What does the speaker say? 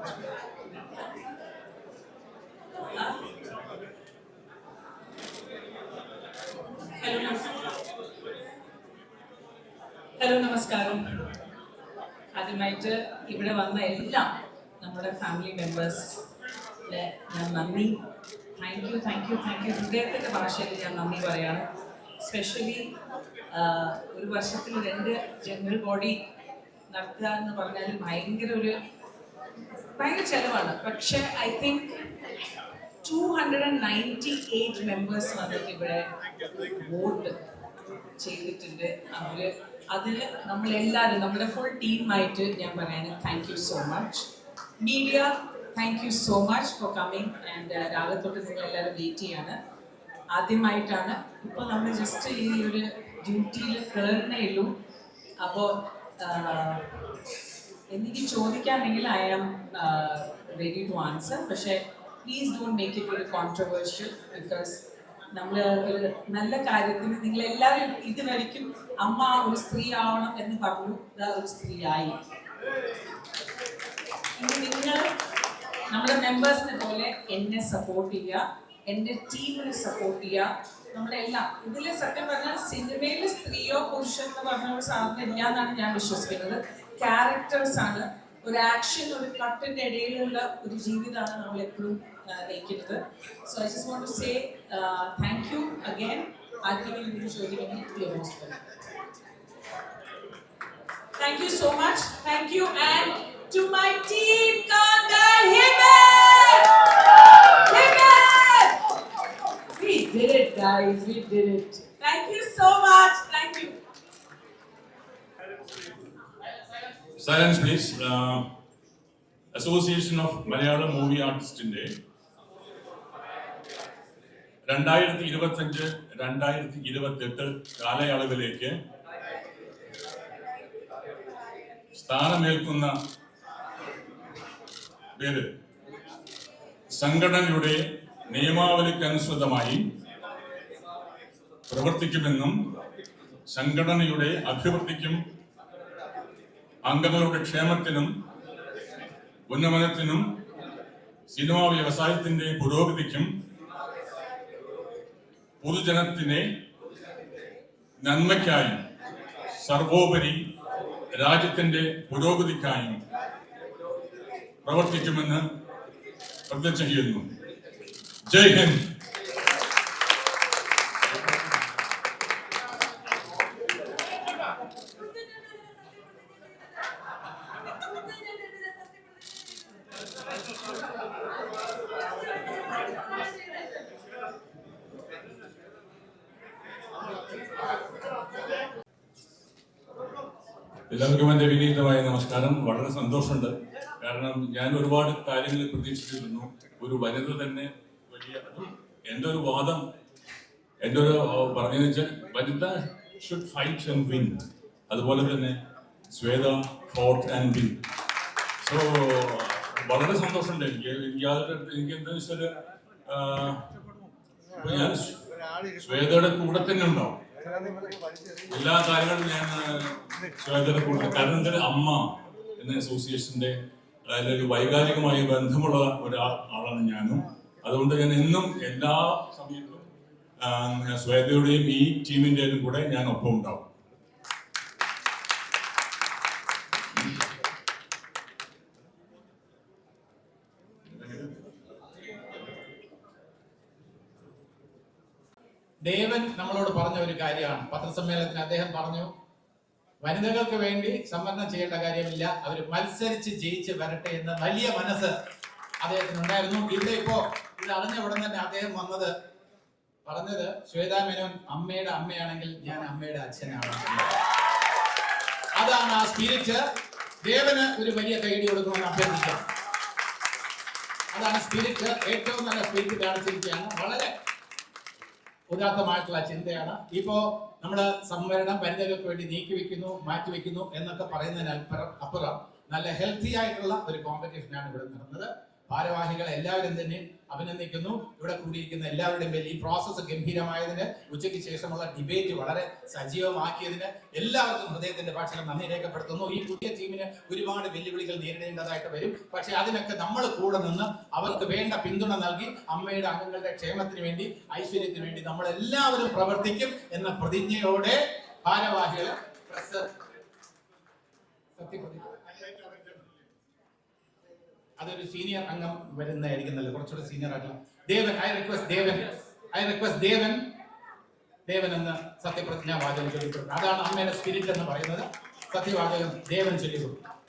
Hello നമസ്കാരം. ആദ്യമായിട്ട് ഇവിടെ വന്ന എല്ലാ നമ്മുടെ ഫാമിലി മെമ്പേഴ്സ് ഞാൻ നന്ദി. Thank you thank you thank you ഹൃദയത്തിന്റെ ഭാഷയിൽ ഞാൻ നന്ദി പറയാണ്. സ്പെഷ്യലി ഒരു വർഷത്തിൽ രണ്ട് ജനറൽ ബോഡി നടത്തുക എന്ന് പറഞ്ഞാൽ ഭയങ്കര ഒരു ഭയങ്കര ചെലവാണ്. പക്ഷെ I think two hundred and ninety eight members വന്നിട്ട് ഇവിടെ വോട്ട് ചെയ്തിട്ടുണ്ട്. അവർ അതിന് നമ്മളെല്ലാവരും നമ്മുടെ ഫുൾ ടീമായിട്ട് ഞാൻ പറയാണ് thank you so much media thank you so much for coming and രാവിലെ തൊട്ട് നിങ്ങൾ എല്ലാവരും വെയിറ്റ് ചെയ്യാണ്. ആദ്യമായിട്ടാണ് ഇപ്പോൾ നമ്മൾ ജസ്റ്റ് ഈ ഒരു ഡ്യൂട്ടിയിൽ കയറുന്നേ ഉള്ളൂ. അപ്പോൾ എനിക്ക് ചോദിക്കാണെങ്കിൽ I am ready to answer പക്ഷേ പ്ലീസ് ഡോണ്ട് മേക്ക് ഇറ്റ് ഒരു കോൺട്രവേഴ്ഷ്യൽ ബിക്കോസ് നമ്മൾ ഒരു നല്ല കാര്യത്തിന് നിങ്ങൾ എല്ലാവരും ഇതുവരെയ്ക്കും അമ്മ ഒരു സ്ത്രീ ആവണം എന്ന് പറഞ്ഞു ഇതാ ഒരു സ്ത്രീ ആയി. ഇനി നിങ്ങൾ നമ്മുടെ മെമ്പേഴ്സിനെ പോലെ എന്നെ സപ്പോർട്ട് ചെയ്യുക എന്റെ ടീമിനെ സപ്പോർട്ട് ചെയ്യുക നമ്മുടെ എല്ലാം. ഇതിൽ സത്യം പറഞ്ഞാൽ സിനിമയിൽ സ്ത്രീയോ പുരുഷൻ എന്ന് പറഞ്ഞ ഒരു സാധനം ഇല്ല എന്നാണ് ഞാൻ വിശ്വസിക്കുന്നത്. ക്യാരക്ടേഴ്സ് ആണ്. ഒരു ആക്ഷൻ ഒരു കട്ടിന്റെ ഇടയിലുള്ള ഒരു ജീവിതമാണ് നമ്മൾ എപ്പോഴും നയിക്കുന്നത്. So I just want to say thank you again ആർക്കെങ്കിലും ഇതിന് ചോദിക്കണമെങ്കിൽ most welcome Thank you so much. Thank you. And guys. We did it. Thank you so much. Thank you. Silence, please. Uh, association of Malayala movie ആർട്ടിസ്റ്റിന്റെ രണ്ടായിരത്തി ഇരുപത്തഞ്ച് രണ്ടായിരത്തി ഇരുപത്തെട്ട് കാലയളവിലേക്ക് സ്ഥാനമേൽക്കുന്ന പേര് സംഘടനയുടെ നിയമാവലിക്കനുസൃതമായി പ്രവർത്തിക്കുമെന്നും സംഘടനയുടെ അഭിവൃദ്ധിക്കും അംഗങ്ങളുടെ ക്ഷേമത്തിനും ഉന്നമനത്തിനും സിനിമാ വ്യവസായത്തിന്റെ പുരോഗതിക്കും പൊതുജനത്തിനെ നന്മയ്ക്കായും സർവോപരി രാജ്യത്തിന്റെ പുരോഗതിക്കായും പ്രവർത്തിക്കുമെന്ന് പ്രതിജ്ഞ ചെയ്യുന്നു. ജയ് ഹിന്ദ്. എല്ലാവർക്കും എന്റെ വിനീതമായ നമസ്കാരം. വളരെ സന്തോഷമുണ്ട്. കാരണം ഞാൻ ഒരുപാട് കാര്യങ്ങൾ പ്രതീക്ഷിച്ചിരുന്നു. ഒരു വനിത തന്നെ വലിയ എന്റെ ഒരു വാദം എന്റെ ഒരു പറഞ്ഞതെന്ന് വെച്ചാൽ വനിത ഷുഡ് ഫൈറ്റ് ആൻഡ് വിൻ അതുപോലെ തന്നെ Shweta fought and win so വളരെ സന്തോഷമുണ്ട്. എനിക്ക് എനിക്ക് യാതൊരു എനിക്ക് എന്താ വെച്ചാൽ ഞാൻ ശ്വേതയുടെ കൂടെ തന്നെ ഉണ്ടാവും. എല്ലാ കാര്യങ്ങളും ഞാൻ ശ്വേതയുടെ കൂടെ കാരണം അമ്മ എന്ന അസോസിയേഷന്റെ അതായത് വൈകാരികമായി ബന്ധമുള്ള ഒരാൾ ആളാണ് ഞാനും. അതുകൊണ്ട് ഞാൻ എന്നും എല്ലാ സമയത്തും സ്വയതയുടെയും ഈ ടീമിന്റെയും കൂടെ ഞാൻ ഒപ്പം ഉണ്ടാവും ദേവൻ നമ്മളോട് പറഞ്ഞ ഒരു കാര്യമാണ്. പത്രസമ്മേളനത്തിന് അദ്ദേഹം പറഞ്ഞു വനിതകൾക്ക് വേണ്ടി സംവരണം ചെയ്യേണ്ട കാര്യമില്ല. അവർ മത്സരിച്ച് ജയിച്ച് വരട്ടെ എന്ന വലിയ മനസ്സ് അദ്ദേഹത്തിന് ഉണ്ടായിരുന്നു ഇവിടെ ഇപ്പോ ഇത് അറിഞ്ഞ ഉടൻ തന്നെ അദ്ദേഹം വന്നത് പറഞ്ഞത് ശ്വേതാ മേനോൻ അമ്മയുടെ അമ്മയാണെങ്കിൽ ഞാൻ അമ്മയുടെ അച്ഛനാണ്. അതാണ് ആ സ്പിരിറ്റ്. ദേവന് ഒരു വലിയ കൈയടി കൊടുക്കണമെന്ന് അഭ്യർത്ഥിക്കാം. അതാണ് സ്പിരിറ്റ്. ഏറ്റവും നല്ല സ്പിരിറ്റ് കാണിച്ചിരിക്കുകയാണ്. വളരെ ഉദാത്തമായിട്ടുള്ള ചിന്തയാണ്. ഇപ്പോ നമ്മുടെ സംവരണം വനിതകൾക്ക് വേണ്ടി നീക്കി വെക്കുന്നു മാറ്റി വെക്കുന്നു എന്നൊക്കെ പറയുന്നതിന് അപ്പുറം നല്ല ഹെൽത്തി ആയിട്ടുള്ള ഒരു കോമ്പറ്റീഷനാണ് ഇവിടെ നടന്നത്. ഭാരവാഹികളെ എല്ലാവരും തന്നെ അഭിനന്ദിക്കുന്നു. ഇവിടെ കൂടിയിരിക്കുന്ന എല്ലാവരുടെയും പേരിൽ ഈ പ്രോസസ്സ് ഗംഭീരമായതിന് ഉച്ചയ്ക്ക് ശേഷമുള്ള ഡിബേറ്റ് വളരെ സജീവമാക്കിയതിന് എല്ലാവർക്കും ഹൃദയത്തിന്റെ ഭാഷയിൽ നന്ദി രേഖപ്പെടുത്തുന്നു. ഈ പുതിയ ടീമിന് ഒരുപാട് വെല്ലുവിളികൾ നേരിടേണ്ടതായിട്ട് വരും. പക്ഷെ അതിനൊക്കെ നമ്മൾ കൂടെ നിന്ന് അവർക്ക് വേണ്ട പിന്തുണ നൽകി അമ്മയുടെ അംഗങ്ങളുടെ ക്ഷേമത്തിന് വേണ്ടി ഐശ്വര്യത്തിന് വേണ്ടി നമ്മൾ എല്ലാവരും പ്രവർത്തിക്കും എന്ന പ്രതിജ്ഞയോടെ ഭാരവാഹികൾ സത്യപ്രതിജ്ഞ. അതൊരു സീനിയർ അംഗം വരുന്നതായിരിക്കും നല്ലത്. കുറച്ചുകൂടെ സീനിയർ ആയിട്ടുള്ള Devan I request Devan. I request Devan. Devan എന്ന് സത്യപ്രതിജ്ഞാ വാചകം ചൊല്ലിക്കൊടുക്കും. അതാണ് അമ്മയുടെ സ്പിരിറ്റ് എന്ന് പറയുന്നത്. സത്യവാചകം ദേവൻ ചൊല്ലിക്കൊടുക്കും.